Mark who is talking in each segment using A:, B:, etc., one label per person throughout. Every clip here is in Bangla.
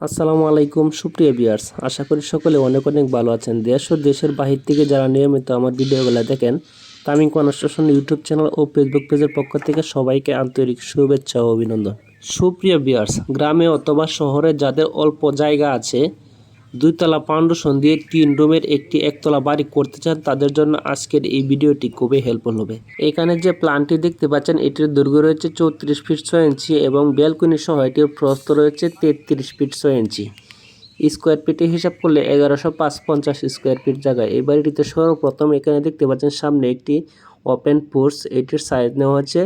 A: আসসালামু আলাইকুম, সুপ্রিয় বিয়ার্স আশা করি সকলে অনেক অনেক ভালো আছেন। দেশ ও দেশের বাহির থেকে যারা নিয়মিত আমার ভিডিওগুলো দেখেন, তামিম কনস্ট্রাকশন ইউটিউব চ্যানেল ও ফেসবুক পেজের পক্ষ থেকে সবাইকে আন্তরিক শুভেচ্ছা ও অভিনন্দন। সুপ্রিয় বিয়ার্স গ্রামে অথবা শহরে যাদের অল্প জায়গা আছে দুইতলা ফাউন্ডেশন দিয়ে তিন রুমের একটি একতলা বাড়ি করতে চান, তাদের জন্য আজকের এই ভিডিওটি খুবই হেল্পফুল হবে। এখানে যে প্ল্যানটি দেখতে পাচ্ছেন, এটির দৈর্ঘ্য রয়েছে চৌত্রিশ ফিট ছয় ইঞ্চি এবং ব্যালকনি সহ এটির প্রস্থ রয়েছে তেত্রিশ ফিট ছয় ইঞ্চি। স্কোয়ার ফিটে হিসাব করলে এগারোশো পাঁচ পঞ্চাশ স্কোয়ার ফিট জায়গায়। এই বাড়িটিতে সর্বপ্রথম এখানে দেখতে পাচ্ছেন, সামনে একটি ওপেন পোর্স এটির সাইজ নেওয়া হচ্ছে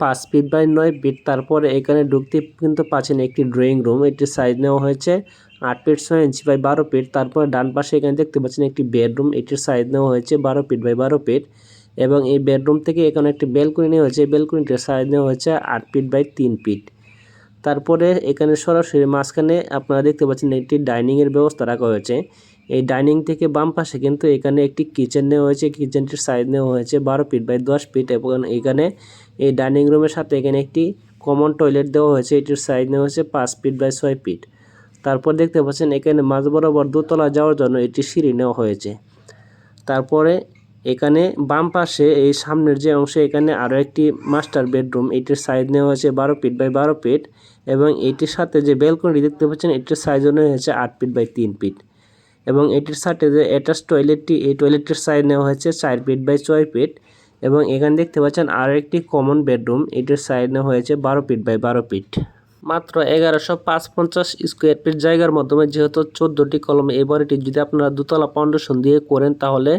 A: পাঁচ ফিট বাই নয় ফিট। তারপরে এখানে ঢুকতে কিন্তু পাচ্ছেন একটি ড্রয়িং রুম এটির সাইজ নেওয়া হয়েছে আট ফিট ছয় ইঞ্চি বাই বারো ফিট, তারপরে ডান পাশে এখানে দেখতে পাচ্ছেন একটি বেডরুম, এটির সাইজ নেওয়া হয়েছে বারো ফিট বাই বারো ফিট এবং এই বেডরুম থেকে এখানে একটি বেলকনি নেওয়া হয়েছে বেলকনিটির সাইজ নেওয়া হয়েছে আট ফিট বাই তিন ফিট। তারপরে এখানে সরাসরি মাঝখানে আপনারা দেখতে পাচ্ছেন একটি ডাইনিংয়ের ব্যবস্থা রাখা হয়েছে। এই ডাইনিং থেকে বাম পাশে কিন্তু এখানে একটি কিচেন নেওয়া হয়েছে, কিচেনটির সাইজ নেওয়া হয়েছে বারো ফিট বাই দশ ফিট এবং এখানে এই ডাইনিং রুমের সাথে এখানে একটি কমন টয়লেট দেওয়া হয়েছে, এটির সাইজ নেওয়া হয়েছে পাঁচ ফিট বাই ছয় ফিট। তারপর দেখতে পাচ্ছেন, এখানে মাঝ বরাবর দোতলা যাওয়ার জন্য এটি সিঁড়ি নেওয়া হয়েছে। তারপরে এখানে বাম পাশে এই সামনের যে অংশে এখানে আরও একটি মাস্টার বেডরুম, এটির সাইজ নেওয়া হয়েছে বারো ফিট বাই বারো ফিট এবং এটির সাথে যে বেলকনি দেখতে পাচ্ছেন, এটির সাইজ নেওয়া হয়েছে আট ফিট বাই তিন ফিট এবং এটির সাথে যে অ্যাটাচ টয়লেটটি এই টয়লেটটির সাইজ নেওয়া হয়েছে চার ফিট বাই ছয় ফিট এবং এখানে দেখতে পাচ্ছেন আরও একটি কমন বেডরুম, এটির সাইজ নেওয়া হয়েছে বারো ফিট বাই বারো ফিট। মাত্র এগারোশো পাঁচ পঞ্চাশ স্কোয়ার ফিট জায়গার মাধ্যমে, যেহেতু চোদ্দোটি কলম এই বাড়িটি যদি আপনারা দুতলা ফাউন্ডেশন দিয়ে করেন, তাহলে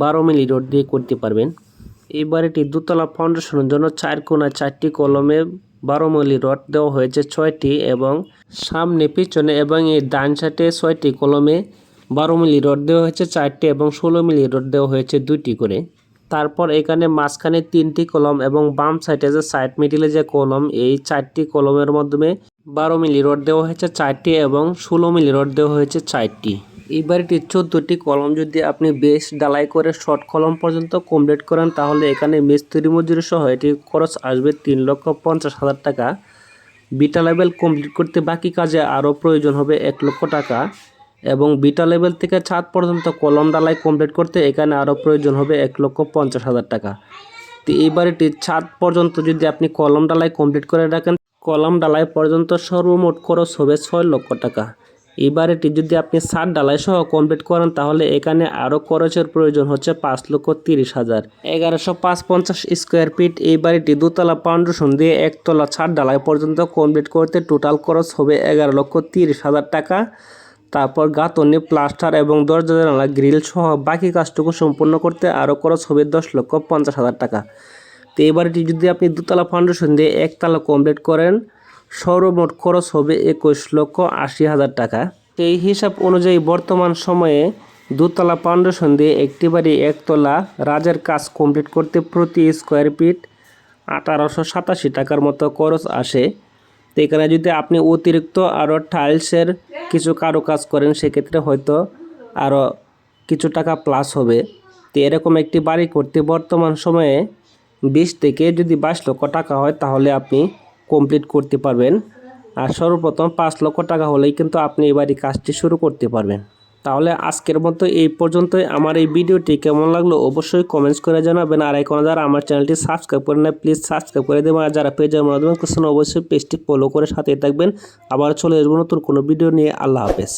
A: বারো মিলি রোড দিয়ে করতে পারবেন। এই বাড়িটি দুতলা ফাউন্ডেশনের জন্য চার কোনায় চারটি কলমে বারো মিলি রড দেওয়া হয়েছে, ছয়টি এবং সামনে, পিছনে এবং এই ডান সাইডে ছয়টি কলমে বারো মিলি রড দেওয়া হয়েছে, চারটি এবং ষোলো মিলি রড দেওয়া হয়েছে দুইটি করে। তারপর এখানে মাঝখানে তিনটি কলম এবং বাম সাইডে যে সাইড মিডিলে যে কলম, এই চারটি কলমের মাধ্যমে বারো মিলি রড দেওয়া হয়েছে চারটি এবং ষোলো মিলি রড দেওয়া হয়েছে চারটি। এই বাড়িটির চোদ্দোটি কলম যদি আপনি বেশ ডালাই করে শর্ট কলম পর্যন্ত কমপ্লিট করেন, তাহলে এখানে মিস্ত্রি মজুরি সহ এটি খরচ আসবে তিন লক্ষ পঞ্চাশ হাজার টাকা। বিটা লেভেল কমপ্লিট করতে বাকি কাজে আরও প্রয়োজন হবে এক লক্ষ টাকা। এবং বিটা লেভেল থেকে ছাদ পর্যন্ত কলম ডালাই কমপ্লিট করতে এখানে আরও প্রয়োজন হবে এক লক্ষ পঞ্চাশ হাজার টাকা। তো এই বাড়িটির ছাদ পর্যন্ত যদি আপনি কলম ডালাই কমপ্লিট করে রাখেন, কলম ডালাই পর্যন্ত সর্বমোট খরচ হবে ছয় লক্ষ টাকা। এই বাড়িটি যদি আপনি ছাদ ডালাই সহ কমপ্লিট করেন, তাহলে এখানে আরও খরচের প্রয়োজন হচ্ছে পাঁচ লক্ষ তিরিশ হাজার। এগারোশো পাঁচ পঞ্চাশ স্কোয়ার ফিট এই বাড়িটি দুতলা ফাউন্ডেশন দিয়ে একতলা ছাদ ডালাই পর্যন্ত কমপ্লিট করতে টোটাল খরচ হবে এগারো লক্ষ তিরিশ হাজার টাকা। তারপর গাঁথনি, প্লাস্টার এবং দরজা জানালা, গ্রিল সহ বাকি কাজটুকু সম্পূর্ণ করতে আরও খরচ হবে দশ লক্ষ পঞ্চাশ হাজার টাকা। তো এই বাড়িটি যদি আপনি দুতলা ফাউন্ডেশন দিয়ে একতলা কমপ্লিট করেন, সর্বমোট খরচ হবে একুশ লক্ষ আশি হাজার টাকা। এই হিসাব অনুযায়ী বর্তমান সময়ে দুতলা ফাউন্ডেশন দিয়ে একটি বাড়ি একতলা রাজের কাজ কমপ্লিট করতে প্রতি স্কোয়ার ফিট আঠারোশো সাতাশি টাকার মতো খরচ আসে। তো এখানে যদি আপনি অতিরিক্ত আরও টাইলসের কিছু কারও কাজ করেন, সেক্ষেত্রে হয়তো আরও কিছু টাকা প্লাস হবে। তো এরকম একটি বাড়ি করতে বর্তমান সময়ে বিশ থেকে যদি বাইশ লক্ষ টাকা হয়, তাহলে আপনি কমপ্লিট করতে পারবেন। আর সর্বপ্রথম পাঁচ লক্ষ টাকা হলেই কিন্তু আপনি এবারই কাজটি শুরু করতে পারবেন। তাহলে আজকের মতো এই পর্যন্তই। আমার এই ভিডিওটি কেমন লাগল অবশ্যই কমেন্টস করে জানাবেন। আর এখন যারা আমার চ্যানেলটি সাবস্ক্রাইব করে না প্লিজ সাবস্ক্রাইব করে দেবেন। আর যারা পেজের মাধ্যমে অবশ্যই পেজটি ফলো করে সাথে থাকবেন। আবার চলে আসব নতুন কোনো ভিডিও নিয়ে। আল্লাহ হাফেজ।